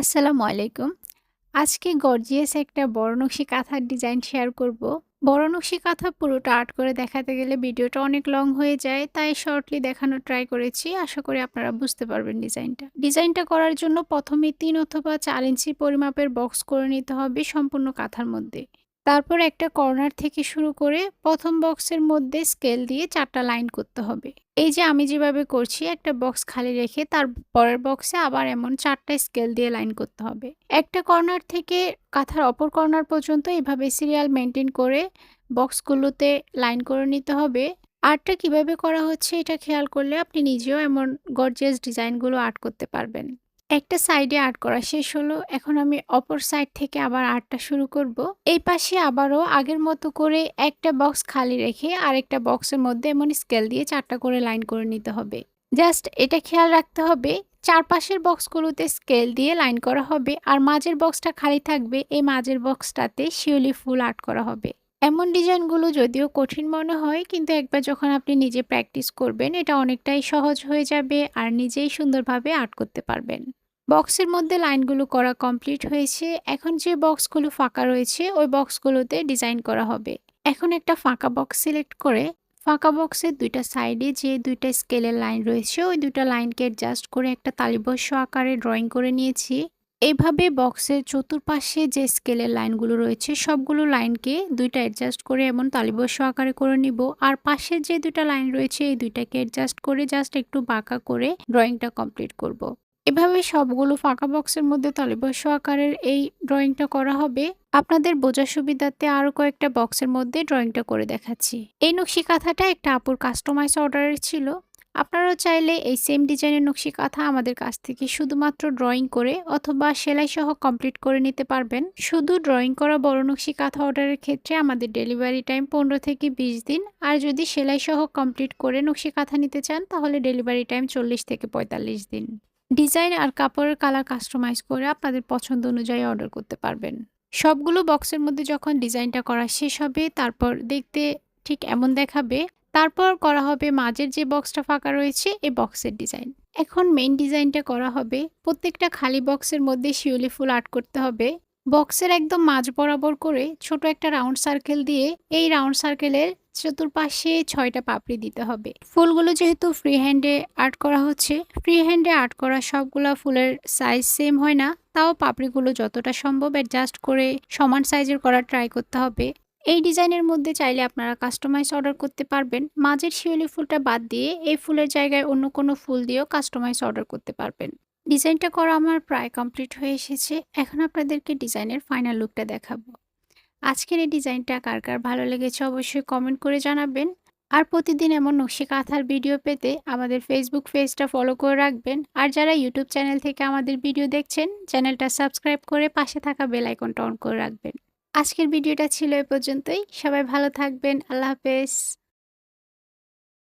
আসসালামু আলাইকুম। আজকে গর্জিয়াস একটা বড়নকশি কাঁথার ডিজাইন শেয়ার করব। বড়নকশি কাঁথা পুরোটা আর্ট করে দেখাতে গেলে ভিডিওটা অনেক লং হয়ে যায়, তাই শর্টলি দেখানোর ট্রাই করেছি। আশা করি আপনারা বুঝতে পারবেন ডিজাইনটা। ডিজাইনটা করার জন্য প্রথমে তিন অথবা চার ইঞ্চি পরিমাপের বক্স করে নিতে হবে সম্পূর্ণ কাঁথার মধ্যে। তারপর একটা কর্নার থেকে শুরু করে প্রথম বক্সের মধ্যে স্কেল দিয়ে চারটা লাইন করতে হবে। এই যে আমি যেভাবে করছি, একটা বক্স খালি রেখে তার পরের বক্সে আবার এমন চারটা স্কেল দিয়ে লাইন করতে হবে। একটা কর্নার থেকে কাঁথার অপর কর্নার পর্যন্ত এভাবে সিরিয়াল মেনটেন করে বক্সগুলোতে লাইন করে নিতে হবে। আর্টটা কীভাবে করা হচ্ছে এটা খেয়াল করলে আপনি নিজেও এমন গর্জিয়াস ডিজাইনগুলো আর্ট করতে পারবেন। একটা সাইডে আর্ট করা শেষ হলো। এখন আমি অপর সাইড থেকে আবার আর্টটা শুরু করব। এই পাশে আবারও আগের মতো করে একটা বক্স খালি রেখে আরেকটা বক্সের মধ্যে এমন স্কেল দিয়ে চারটা করে লাইন করে নিতে হবে। জাস্ট এটা খেয়াল রাখতে হবে, চারপাশের বক্সগুলোতে স্কেল দিয়ে লাইন করা হবে আর মাঝের বক্সটা খালি থাকবে, এই মাঝের বক্সটাতে শিউলি ফুল আর্ট করা হবে। এমন ডিজাইনগুলো যদিও কঠিন মনে হয়, কিন্তু একবার যখন আপনি নিজে প্র্যাকটিস করবেন, এটা অনেকটাই সহজ হয়ে যাবে আর নিজেই সুন্দরভাবে আর্ট করতে পারবেন। বক্সের মধ্যে লাইনগুলো করা কমপ্লিট হয়েছে। এখন যে বক্সগুলো ফাঁকা রয়েছে, ওই বক্সগুলোতে ডিজাইন করা হবে। এখন একটা ফাঁকা বক্স সিলেক্ট করে, ফাঁকা বক্সের দুইটা সাইডে যে দুইটা স্কেলের লাইন রয়েছে, ওই দুইটা লাইনকে অ্যাডজাস্ট করে একটা তালিবস্য আকারে ড্রয়িং করে নিয়েছি। এইভাবে বক্সের চতুর্পাশে যে স্কেলের লাইনগুলো রয়েছে, সবগুলো লাইনকে দুইটা অ্যাডজাস্ট করে এমন তালিবস্য আকারে করে নিব। আর পাশের যে দুইটা লাইন রয়েছে, এই দুইটাকে অ্যাডজাস্ট করে জাস্ট একটু বাঁকা করে ড্রয়িংটা কমপ্লিট করব। এভাবে সবগুলো ফাঁকা বক্সের মধ্যে তালিবস্য আকারের এই ড্রয়িংটা করা হবে। আপনাদের বোঝার সুবিধাতে আরও কয়েকটা বক্সের মধ্যে ড্রয়িংটা করে দেখাচ্ছি। এই নকশি কাঁথাটা একটা আপুর কাস্টমাইজ অর্ডারের ছিল। আপনারাও চাইলে এই সেম ডিজাইনের নকশি কাঁথা আমাদের কাছ থেকে শুধুমাত্র ড্রয়িং করে অথবা সেলাই সহ কমপ্লিট করে নিতে পারবেন। শুধু ড্রয়িং করা বড় নকশি কাঁথা অর্ডারের ক্ষেত্রে আমাদের ডেলিভারি টাইম পনেরো থেকে বিশ দিন। আর যদি সেলাই সহ কমপ্লিট করে নকশি কাঁথা নিতে চান, তাহলে ডেলিভারি টাইম চল্লিশ থেকে পঁয়তাল্লিশ দিন। ডিজাইন আর কাপড়ের কালার কাস্টমাইজ করে আপনাদের পছন্দ অনুযায়ী অর্ডার করতে পারবেন। সবগুলো বক্সের মধ্যে যখন ডিজাইনটা করা শেষ হবে, তারপর দেখতে ঠিক এমন দেখাবে তারপর করা হবে মাঝের যে বক্সটা ফাঁকা রয়েছে এই বক্সের ডিজাইন। এখন মেইন ডিজাইনটা করা হবে, প্রত্যেকটা খালি বক্সের মধ্যে শিউলি ফুল আর্ট করতে হবে। বক্সের একদম মাঝ বরাবর করে ছোট একটা রাউন্ড সার্কেল দিয়ে এই রাউন্ড সার্কেলের চতুর্পাশে ছয়টা পাপড়ি দিতে হবে। ফুলগুলো যেহেতু ফ্রি হ্যান্ডে আর্ট করা হচ্ছে ফ্রি হ্যান্ডে আর্ট করা সবগুলা ফুলের সাইজ সেম হয় না, তাও পাপড়িগুলো যতটা সম্ভব অ্যাডজাস্ট করে সমান সাইজের করার ট্রাই করতে হবে। এই ডিজাইনের মধ্যে চাইলে আপনারা কাস্টমাইজ অর্ডার করতে পারবেন। মাঝের শিউলি ফুলটা বাদ দিয়ে এই ফুলের জায়গায় অন্য কোনো ফুল দিয়েও কাস্টমাইজ অর্ডার করতে পারবেন। ডিজাইনটা করা আমার প্রায় কমপ্লিট হয়ে এসেছে। এখন আপনাদেরকে ডিজাইনের ফাইনাল লুকটা দেখাবো। আজকের এই ডিজাইনটা কার কার ভালো লেগেছে অবশ্যই কমেন্ট করে জানাবেন। আর প্রতিদিন এমন নকশি কাঁথার ভিডিও পেতে আমাদের ফেসবুক পেজটা ফলো করে রাখবেন। আর যারা ইউটিউব চ্যানেল থেকে আমাদের ভিডিও দেখছেন চ্যানেলটা সাবস্ক্রাইব করে পাশে থাকা বেল আইকনটা অন করে রাখবেন। আজকের ভিডিওটা ছিল এ পর্যন্তই। সবাই ভালো থাকবেন। আল্লাহ হাফেজ।